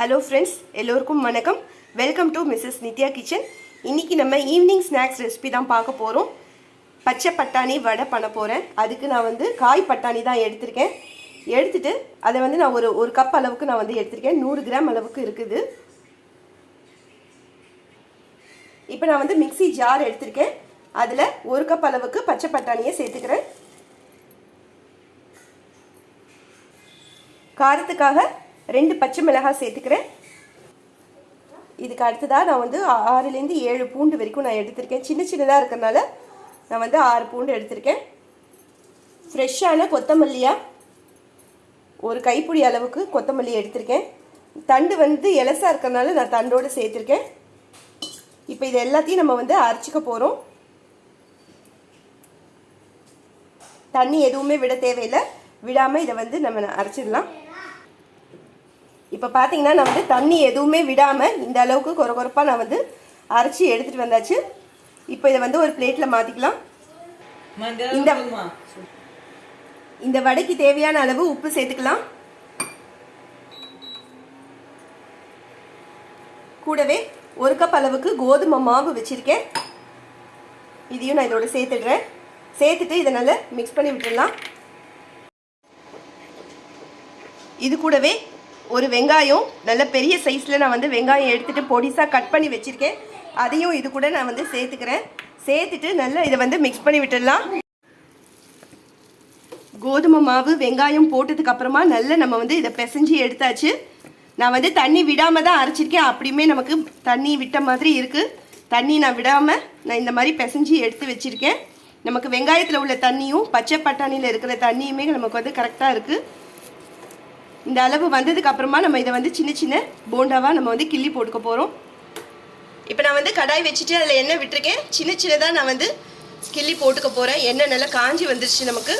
Hello friends எல்லோருக்கும் வணக்கம். Welcome to Mrs Nithya kitchen இன்றைக்கி நம்ம ஈவினிங் ஸ்நாக்ஸ் ரெசிபி தான் பார்க்க போகிறோம் பச்சை பட்டாணி வடை பண்ண போகிறேன் அதுக்கு நான் வந்து காய் பட்டாணி தான் எடுத்திருக்கேன். எடுத்துட்டு அதை வந்து நான் ஒரு ஒரு கப் அளவுக்கு நான் வந்து எடுத்திருக்கேன். நூறு கிராம் அளவுக்கு இருக்குது. இப்போ நான் வந்து மிக்ஸி ஜார் எடுத்திருக்கேன். அதில் ஒரு கப் அளவுக்கு பச்சை பட்டாணியை சேர்த்துக்கிறேன். காரத்துக்காக ரெண்டு பச்சை மிளகாய் சேர்த்துக்கிறேன். இதுக்கு அடுத்ததாக நான் வந்து ஆறுலேருந்து ஏழு பூண்டு வரைக்கும் நான் எடுத்திருக்கேன். சின்ன சின்னதாக இருக்கிறனால நான் வந்து ஆறு பூண்டு எடுத்திருக்கேன். ஃப்ரெஷ்ஷான கொத்தமல்லியாக ஒரு கைப்பிடி அளவுக்கு கொத்தமல்லி எடுத்திருக்கேன். தண்டு வந்து எலசாக இருக்கிறனால நான் தண்டோடு சேர்த்துருக்கேன். இப்போ இது எல்லாத்தையும் நம்ம வந்து அரைச்சிக்க போகிறோம் தண்ணி எதுவுமே விட தேவையில்லை. விடாமல் இதை வந்து நம்ம அரைச்சிடலாம். இப்போ பார்த்தீங்கன்னா நான் வந்து தண்ணி எதுவுமே விடாமல் இந்த அளவுக்கு கொர கொரப்பாக நான் வந்து அரைச்சி எடுத்துகிட்டு வந்தாச்சு. இப்போ இதை வந்து ஒரு பிளேட்டில் மாற்றிக்கலாம் இந்த இந்த வடைக்கு தேவையான அளவு உப்பு சேர்த்துக்கலாம். கூடவே ஒரு கப் அளவுக்கு கோதுமை மாவு வச்சுருக்கேன். இதையும் நான் இதோட சேர்த்துடுறேன். சேர்த்துட்டு இதை நல்லா மிக்ஸ் பண்ணி விட்டுடலாம். இது கூடவே ஒரு வெங்காயம் நல்ல பெரிய சைஸில் நான் வந்து வெங்காயம் எடுத்துகிட்டு பொடிசாக கட் பண்ணி வச்சுருக்கேன். அதையும் இது கூட நான் வந்து சேர்த்துக்கிறேன். சேர்த்துட்டு நல்லா இதை வந்து மிக்ஸ் பண்ணி விட்டுடலாம். கோதுமை மாவு வெங்காயம் போட்டதுக்கு அப்புறமா நல்லா நம்ம வந்து இதை பிசைஞ்சு எடுத்தாச்சு. நான் வந்து தண்ணி விடாமல் தான் அரைச்சிருக்கேன். அப்படியுமே நமக்கு தண்ணி விட்ட மாதிரி இருக்குது தண்ணி நான் விடாமல் நான் இந்த மாதிரி பிசைஞ்சு எடுத்து வச்சுருக்கேன். நமக்கு வெங்காயத்தில் உள்ள தண்ணியும் பச்சை பட்டாணியில் இருக்கிற தண்ணியுமே நமக்கு வந்து கரெக்டாக இருக்குது இந்த அளவு வந்ததுக்கு அப்புறமா நம்ம இதை வந்து சின்ன சின்ன போண்டாவாக நம்ம வந்து கிள்ளி போட்டுக்க போகிறோம் இப்போ நான் வந்து கடாய் வச்சுட்டு அதில் எண்ணெய் விட்டுருக்கேன். சின்ன சின்னதாக நான் வந்து கிள்ளி போட்டுக்க போகிறேன் எண்ணெய் நல்லா காஞ்சி வந்துருச்சு நமக்கு.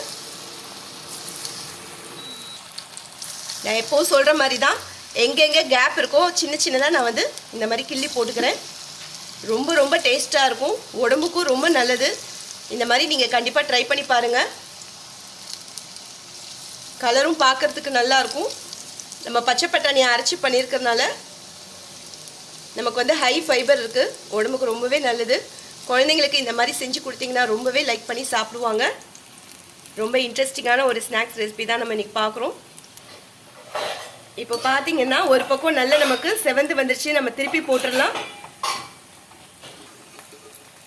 நான் எப்போது சொல்கிற மாதிரி தான் எங்கெங்கே கேப் இருக்கோ சின்ன சின்னதாக நான் வந்து இந்த மாதிரி கிள்ளி போட்டுக்கிறேன். ரொம்ப ரொம்ப டேஸ்ட்டாக இருக்கும். உடம்புக்கும் ரொம்ப நல்லது. இந்த மாதிரி நீங்கள் கண்டிப்பாக ட்ரை பண்ணி பாருங்கள் கலரும் பார்க்கறதுக்கு நல்லா இருக்கும் நம்ம பச்சை பட்டாணியை அரைச்சி பண்ணியிருக்கிறதுனால நமக்கு வந்து ஹை ஃபைபர் இருக்குது உடம்புக்கு ரொம்பவே நல்லது. குழந்தைங்களுக்கு இந்த மாதிரி செஞ்சு கொடுத்தீங்கன்னா ரொம்பவே லைக் பண்ணி சாப்பிடுவாங்க. ரொம்ப இன்ட்ரெஸ்டிங்கான ஒரு ஸ்நாக்ஸ் ரெசிபி தான் நம்ம இன்றைக்கி பார்க்குறோம். இப்போ பார்த்தீங்கன்னா ஒரு பக்கம் நல்ல நமக்கு செவந்து வந்துருச்சு. நம்ம திருப்பி போட்டுடலாம்.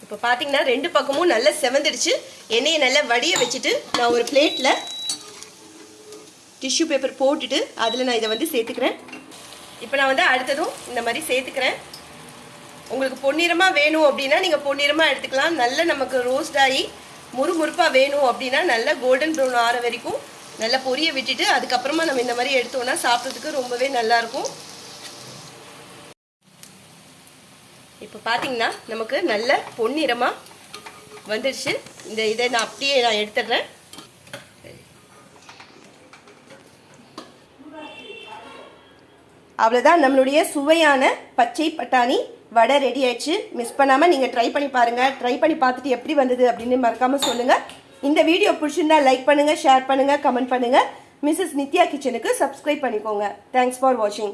இப்போ பார்த்தீங்கன்னா ரெண்டு பக்கமும் நல்லா செவந்துடுச்சு. எண்ணெயை நல்லா வடிய வச்சுட்டு நான் ஒரு பிளேட்டில் டிஷ்யூ பேப்பர் போட்டுட்டு அதில் நான் இதை வந்து சேர்த்துக்கிறேன். இப்போ நான் வந்து அடுத்ததும் இந்த மாதிரி சேர்த்துக்கிறேன். உங்களுக்கு பொன்னிறமாக வேணும் அப்படின்னா நீங்கள் பொன்னிறமாக எடுத்துக்கலாம். நல்ல நமக்கு ரோஸ்ட் ஆகி முறுமுறுப்பாக வேணும் அப்படின்னா நல்ல கோல்டன் ப்ரௌன் ஆற வரைக்கும் நல்லா பொரிய விட்டுட்டு அதுக்கப்புறமா நம்ம இந்த மாதிரி எடுத்தோம்னா சாப்பிட்றதுக்கு ரொம்பவே நல்லாயிருக்கும் இப்போ பார்த்தீங்கன்னா நமக்கு நல்ல பொன்னிறமாக வந்துடுச்சு இந்த இதை நான் அப்படியே நான் எடுத்துடுறேன். அவ்வளோதான் நம்மளுடைய சுவையான பச்சை பட்டாணி வடை ரெடி ஆயிடுச்சு. மிஸ் பண்ணாமல் நீங்கள் ட்ரை பண்ணி பாருங்கள் ட்ரை பண்ணி பார்த்துட்டு எப்படி வந்தது அப்படின்னு மறக்காமல் சொல்லுங்கள் இந்த வீடியோ பிடிச்சிருந்தா லைக் பண்ணுங்கள் ஷேர் பண்ணுங்கள் கமெண்ட் பண்ணுங்கள் மிஸ்ஸஸ் நித்யா கிச்சனுக்கு சப்ஸ்கிரைப் பண்ணிக்கோங்க. தேங்க்ஸ் ஃபார் வாட்சிங்